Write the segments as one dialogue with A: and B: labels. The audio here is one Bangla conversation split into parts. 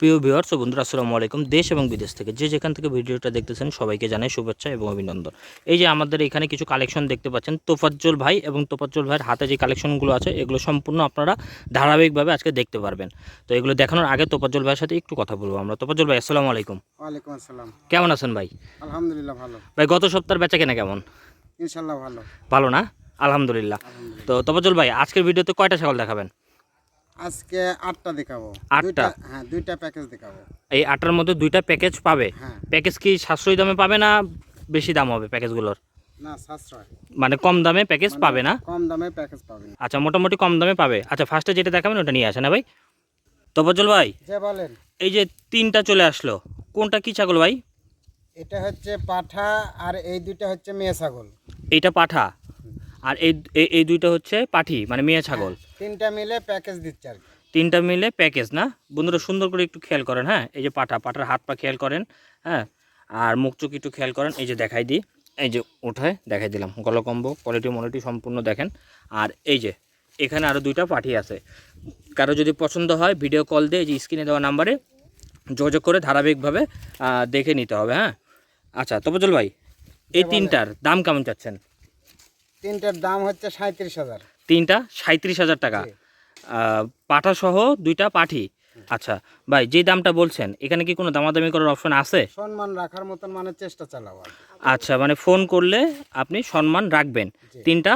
A: প্রিয় ভিউয়ার্স বন্ধুরা আসসালামু আলাইকুম। দেশ এবং বিদেশ থেকে যে যেখান থেকে ভিডিওটা দেখতেছেন সবাইকে জানাই শুভেচ্ছা এবং অভিনন্দন। এই যে আমাদের এখানে কিছু কালেকশন দেখতে পাচ্ছেন তোফাজ্জল ভাই এবং তোফাজ্জল ভাইয়ের হাতে যে কালেকশনগুলো আছে এগুলো সম্পূর্ণ আপনারা ধারাবাহিকভাবে আজকে দেখতে পারবেন। তো এগুলো দেখানোর আগে তোফাজ্জল ভাইয়ের সাথে একটু কথা বলব আমরা। তোফাজ্জল ভাই আসসালামু আলাইকুম।
B: ওয়ালাইকুম আসসালাম।
A: কেমন আছেন ভাই?
B: আলহামদুলিল্লাহ ভালো।
A: ভাই গত সপ্তাহের বেচা কেনা কেমন?
B: ইনশাল্লাহ ভালো।
A: ভালো না? আলহামদুলিল্লাহ।
B: আলহামদুলিল্লাহ।
A: তো তোফাজ্জল ভাই আজকের ভিডিওতে কয়টা ছাগল দেখাবেন?
B: আজকে আটটা দেখাবো।
A: আটটা?
B: হ্যাঁ দুইটা প্যাকেজ দেখাবো।
A: এই আটটার মধ্যে দুইটা প্যাকেজ পাবে?
B: হ্যাঁ।
A: প্যাকেজ কি সাশ্রয়ী দামে পাবে না বেশি দাম হবে প্যাকেজগুলোর
B: না সাশ্রয়।
A: মানে কম দামে প্যাকেজ
B: মানে
A: পাবে না?
B: কম দামে প্যাকেজ পাবেন
A: আচ্ছা মোটামুটি কম দামে পাবে। আচ্ছা ফার্স্টে যেটা দেখাবেন ওটা নিয়ে আসেন না ভাই? তফজল ভাই
B: যে বলেন।
A: এই যে তিনটা চলে আসলো কোনটা কি ছাগল ভাই?
B: এটা হচ্ছে পাঠা আর এই দুইটা হচ্ছে মেয়ে ছাগল।
A: এইটা পাঠা? আর এই এই- এই দুইটা হচ্ছে পাঠি মানে মেয়ে ছাগল।
B: তিনটা মিলে প্যাকেজ দিচ্ছে আর
A: তিনটা মিলে প্যাকেজ না? বন্ধুরা সুন্দর করে একটু খেয়াল করেন হ্যাঁ? এই যে পাঠা পাঠার হাত পা খেয়াল করেন হ্যাঁ? আর মুখ চোখ একটু খেয়াল করেন এই যে দেখাই দিই। এই যে উঠায় দেখাই দিলাম গলকম্ব কোয়ালিটি মোলিটি সম্পূর্ণ দেখেন। আর এই যে এখানে আরও দুইটা পাঠি আছে। কারও যদি পছন্দ হয় ভিডিও কল দিয়ে এই যে স্ক্রিনে দেওয়া নাম্বারে যোগাযোগ করে ধারাবাহিকভাবে দেখে নিতে হবে হ্যাঁ? আচ্ছা তপজল ভাই এই তিনটার দাম কেমন চাচ্ছেন?
B: তিনটার দাম হচ্ছে সাঁত্রিশ হাজার।
A: তিনটা সাঁত্রিশ হাজার টাকা। পাঠা সহ দুইটা পাঠি। আচ্ছা ভাই যে দামটা বলছেন এখানে কি কোনো দামাদামি করার অপশন আছে?
B: সম্মান রাখার মতন মানে চেষ্টা চালাবো
A: আচ্ছা মানে ফোন করলে আপনি সম্মান রাখবেন। তিনটা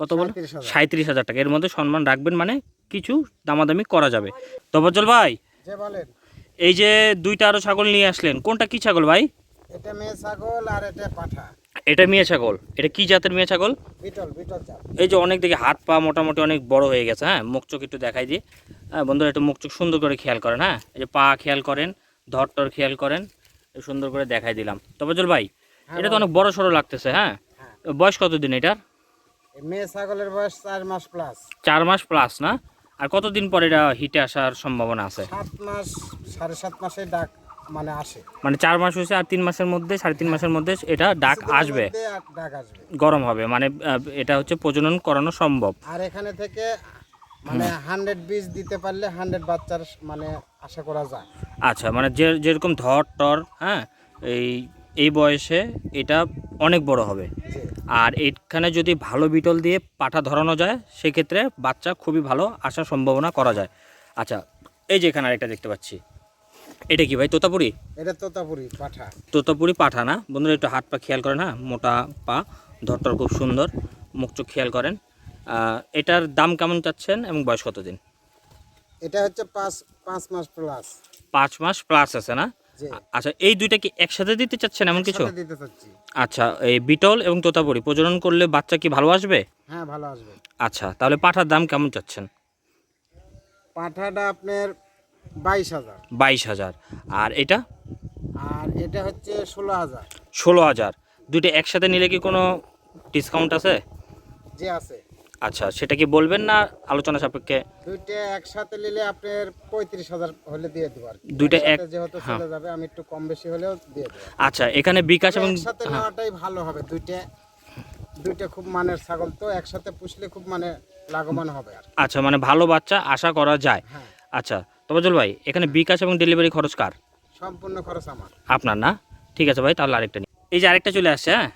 A: কত বল?
B: 37,000
A: সাঁত্রিশ হাজার টাকা। এর মধ্যে সম্মান রাখবেন মানে কিছু দামাদামি করা যাবে। তবজ্জল ভাই
B: বলেন।
A: এই যে দুইটা আরও ছাগল নিয়ে আসলেন কোনটা কি ছাগল ভাই?
B: এটা মেয়ে ছাগল আর এটা পাঠা।
A: এটা মেয়ে ছাগল। এটা কি জাতের মেয়ে ছাগল? এই যে অনেক দেখে হাত পা মোটামুটি অনেক বড় হয়ে গেছে হ্যাঁ? মুখ চোখ একটু দেখাই দিই। হ্যাঁ বন্ধুরা একটু মুখ চোখ সুন্দর করে খেয়াল করেন হ্যাঁ? এই যে পা খেয়াল করেন ধরটর খেয়াল করেন সুন্দর করে দেখাই দিলাম। তবজল ভাই
B: হ্যাঁ,
A: এটা তো অনেক বড় সড়ো লাগতেছে হ্যাঁ?
B: হ্যাঁ।
A: বয়স কতদিন এটার?
B: মেয়ে ছাগলের বয়স চার মাস প্লাস
A: চার মাস প্লাস না? আর কতদিন পর এটা হিটে আসার সম্ভাবনা আছে?
B: সাত মাস সাড়ে সাত মাসে ডাক। মানে আসে।
A: মানে চার মাস হয়েছে আর তিন মাসের মধ্যে সাড়ে তিন মাসের মধ্যে এটা ডাক আসবে।
B: ডাক আসবে।
A: গরম হবে মানে এটা হচ্ছে প্রজনন করানো সম্ভব।
B: আর এখানে থেকে মানে হান্ড্রেড বীজ দিতে পারলে হান্ড্রেড বাচ্চার মানে আশা করা যায়।
A: আচ্ছা মানে যে যেরকম ধর টর হ্যাঁ এই এই বয়সে এটা অনেক বড় হবে। আর এখানে যদি ভালো বিটল দিয়ে পাঠা ধরানো যায় সেক্ষেত্রে বাচ্চা খুবই ভালো আসার সম্ভাবনা করা যায়। আচ্ছা এই যে এখানে আরেকটা দেখতে পাচ্ছি। এটা কি ভাই তোতাপুরি?
B: এটা তোতাপুরি পাঠা।
A: তোতাপুরি পাঠা না? বন্ধুরা একটু হাত পা খেয়াল করেন হ্যাঁ? মোটা পা ধরটর খুব সুন্দর মুখ চোখ খেয়াল করেন। এটার দাম কেমন চাচ্ছেন এবং বয়স কত দিন?
B: এটা হচ্ছে পাঁচ পাঁচ মাস প্লাস
A: পাঁচ মাস প্লাস আছে না? আচ্ছা এই দুইটা কি একসাথে দিতে চাচ্ছেন এমন কিছু?
B: দিতে চাচ্ছি।
A: আচ্ছা এই বিটল এবং তোতাপুরি প্রজনন করলে বাচ্চা কি ভালো আসবে?
B: হ্যাঁ ভালো আসবে।
A: আচ্ছা তাহলে পাঠার দাম কেমন চাচ্ছেন?
B: পাঠাটা আপনার বাইশ হাজার।
A: বাইশ হাজার। আর এটা?
B: আর এটা হচ্ছে ষোলো হাজার।
A: ষোলো হাজার। দুইটা একসাথে নিলে কি কোনো ডিসকাউন্ট আছে?
B: যে আছে।
A: আচ্ছা সেটা কি বলবেন না আলোচনা সাপেক্ষে?
B: দুইটা একসাথে নিলে আপনার পঁয়ত্রিশ হাজার হলে দিয়ে দেবো আর
A: দুইটা এক-
B: যেহেতু
A: হ্যাঁ।
B: চলে যাবে আমি একটু কম বেশি হলেও দিয়ে দেবো।
A: আচ্ছা এখানে বিকাশ এবং
B: একসাথে
A: হ্যাঁ,
B: নেওয়াটাই ভালো হবে। দুইটা দুইটা খুব মানের ছাগল তো একসাথে পুষলে খুব মানে লাভবান হবে আর
A: আচ্ছা মানে ভালো বাচ্চা আশা করা যায়।
B: হ্যাঁ।
A: আচ্ছা তবজল ভাই এখানে বিকাশ এবং ডেলিভারি খরচ কার?
B: সম্পূর্ণ খরচ আমার।
A: আপনার না? ঠিক আছে ভাই তাহলে আরেকটা নিই। এই যে আরেকটা চলে আসছে হ্যাঁ?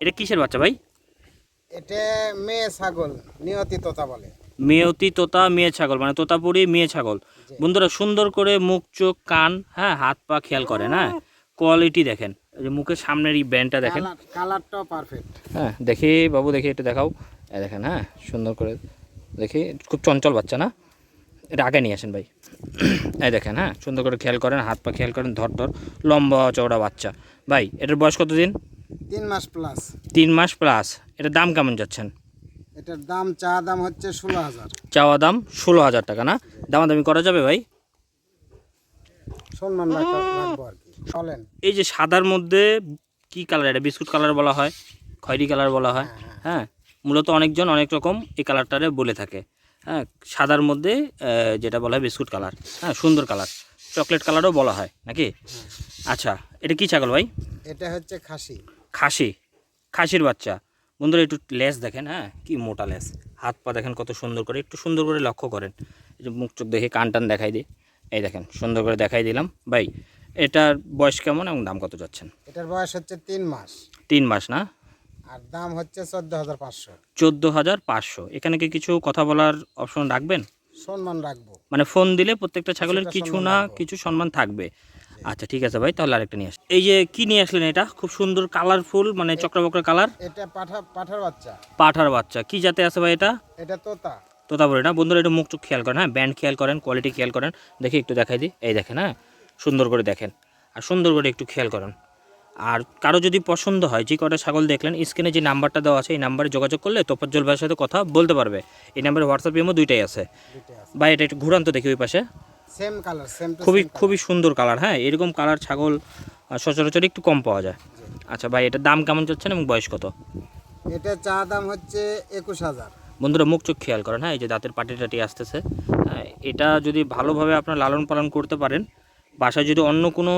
A: এটা কিসের বাচ্চা ভাই?
B: এটা মেয়ে ছাগল নিয়তি তোতা বলে।
A: মেয়তি তোতা মেয়ে ছাগল মানে তোতাপুরি মেয়ে ছাগল। বন্ধুরা সুন্দর করে মুখ চোখ কান হ্যাঁ হাত পা খেয়াল করেন হ্যাঁ? কোয়ালিটি দেখেন। এই যে মুখের সামনের এই ব্যান্ডটা দেখেন।
B: কালার কালারটাও পারফেক্ট
A: হ্যাঁ দেখি বাবু দেখি একটু দেখাও। দেখেন হ্যাঁ সুন্দর করে দেখি। খুব চঞ্চল বাচ্চা না? এটা আগে নিয়ে আসেন ভাই। এই দেখেন হ্যাঁ সুন্দর করে খেয়াল করেন হাত পা খেয়াল করেন ধর ধর লম্বা চওড়া বাচ্চা। ভাই এটার বয়স কত দিন?
B: তিন মাস প্লাস
A: তিন মাস প্লাস এটার দাম কেমন যাচ্ছেন?
B: এটার দাম চা দাম হচ্ছে ষোলো হাজার।
A: চাওয়া দাম ষোলো হাজার টাকা না? দামাদামি করা যাবে ভাই?
B: সম্মান রাখা- রাখব আর কি। চলেন।
A: এই যে সাদার মধ্যে কি কালার এটা বিস্কুট কালার বলা হয় খয়েরি কালার বলা হয়। হ্যাঁ মূলত অনেকজন অনেক রকম এই কালারটারে বলে থাকে। হ্যাঁ সাদার মধ্যে যেটা বলা হয় বিস্কুট কালার। হ্যাঁ সুন্দর কালার। চকলেট কালারও বলা হয় নাকি? আচ্ছা এটা কি ছাগল ভাই?
B: এটা হচ্ছে খাসি।
A: খাসি। খাসির বাচ্চা। বন্ধুরা একটু লেস দেখেন হ্যাঁ কি মোটা লেস। হাত পা দেখেন কত সুন্দর করে একটু সুন্দর করে লক্ষ্য করেন। এই যে মুখ চোখ দেখে কান টান দেখাই দিই। এই দেখেন সুন্দর করে দেখাই দিলাম। ভাই এটার বয়স কেমন এবং দাম কত যাচ্ছেন?
B: এটার বয়স হচ্ছে তিন মাস।
A: তিন মাস না?
B: আর দাম হচ্ছে চোদ্দ হাজার পাঁচশো।
A: চোদ্দ হাজার পাঁচশো। এখানে কি কিছু কথা বলার অপশন রাখবেন?
B: সম্মান রাখব।
A: মানে ফোন দিলে প্রত্যেকটা ছাগলের কিছু না কিছু সম্মান থাকবে। আচ্ছা ঠিক আছে ভাই তাহলে আরেকটা নিয়ে আসি। এই যে কি নিয়ে আসলেন এটা? খুব সুন্দর কালারফুল মানে চক্রবক্র কালার
B: এটা পাঠা পাঠার বাচ্চা।
A: পাঠার বাচ্চা। কি জাতে আছে ভাই এটা?
B: এটা তোতা।
A: তোতা বলে না? বন্ধুরা একটু মুখ চোখ খেয়াল করেন হ্যাঁ? ব্যান্ড খেয়াল করেন কোয়ালিটি খেয়াল করেন। দেখি একটু দেখাই দিই। এই দেখেন হ্যাঁ? সুন্দর করে দেখেন। আর সুন্দর করে একটু খেয়াল করেন। আর কারও যদি পছন্দ হয় যে কটা ছাগল দেখলেন স্ক্রিনে যে নাম্বারটা দেওয়া আছে এই নাম্বারে যোগাযোগ করলে তোপাজ্জল ভাইয়ের সাথে কথা বলতে পারবে। এই নাম্বারে হোয়াটসঅ্যাপ ইমো দুইটাই আছে। ভাই এটা একটু ঘুরান তো দেখি ওই পাশে।
B: সেম কালার সেম
A: খুবই খুবই সুন্দর কালার হ্যাঁ এরকম কালার ছাগল সচরাচর একটু কম পাওয়া যায়। আচ্ছা ভাই এটার দাম কেমন চাচ্ছেন এবং বয়স কত?
B: এটা চা দাম হচ্ছে একুশ হাজার।
A: বন্ধুরা মুখ চোখ খেয়াল করেন হ্যাঁ এই যে দাঁতের পাটি টাটি আসতেছে। এটা যদি ভালোভাবে আপনার লালন পালন করতে পারেন বাসায় যদি অন্য কোনো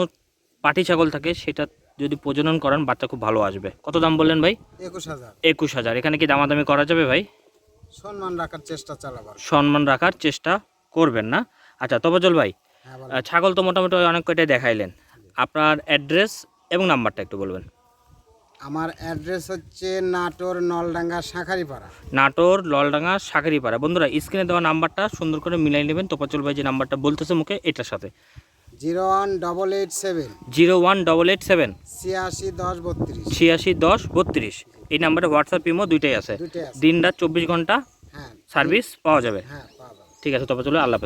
A: পাটি ছাগল থাকে সেটা যদি প্রজনন করেন বাচ্চা খুব ভালো আসবে। কত দাম বললেন ভাই?
B: একুশ হাজার।
A: একুশ হাজার। এখানে কি দামাদামি করা যাবে ভাই?
B: সম্মান রাখার চেষ্টা চালাবার।
A: সম্মান রাখার চেষ্টা করবেন না? আচ্ছা তবজল ভাই
B: হ্যাঁ
A: ছাগল তো মোটামুটি অনেক কয়টাই দেখাইলেন। আপনার অ্যাড্রেস এবং নাম্বারটা একটু বলবেন।
B: আমার অ্যাড্রেস হচ্ছে নাটোর নলডাঙ্গা শাঁখারিপাড়া।
A: নাটোর ললডাঙ্গা সাকারিপাড়া বন্ধুরা স্ক্রিনে দেওয়া নাম্বারটা সুন্দর করে মিলাই নেবেন। তোপাচল ভাই যে নাম্বারটা বলতেছে মুখে এটার সাথে।
B: Zero one double eight seven.
A: Zero one double eight seven.
B: ছিয়াশি দশ বত্রিশ।
A: ছিয়াশি দশ বত্রিশ। এই নাম্বারে হোয়াটসঅ্যাপ ইমো দুইটাই আছে। দিন রাত চব্বিশ ঘণ্টা
B: হ্যাঁ।
A: সার্ভিস পাওয়া যাবে।
B: হ্যাঁ পাওয়া যাবে।
A: ঠিক আছে তবে চলো আল্লাহ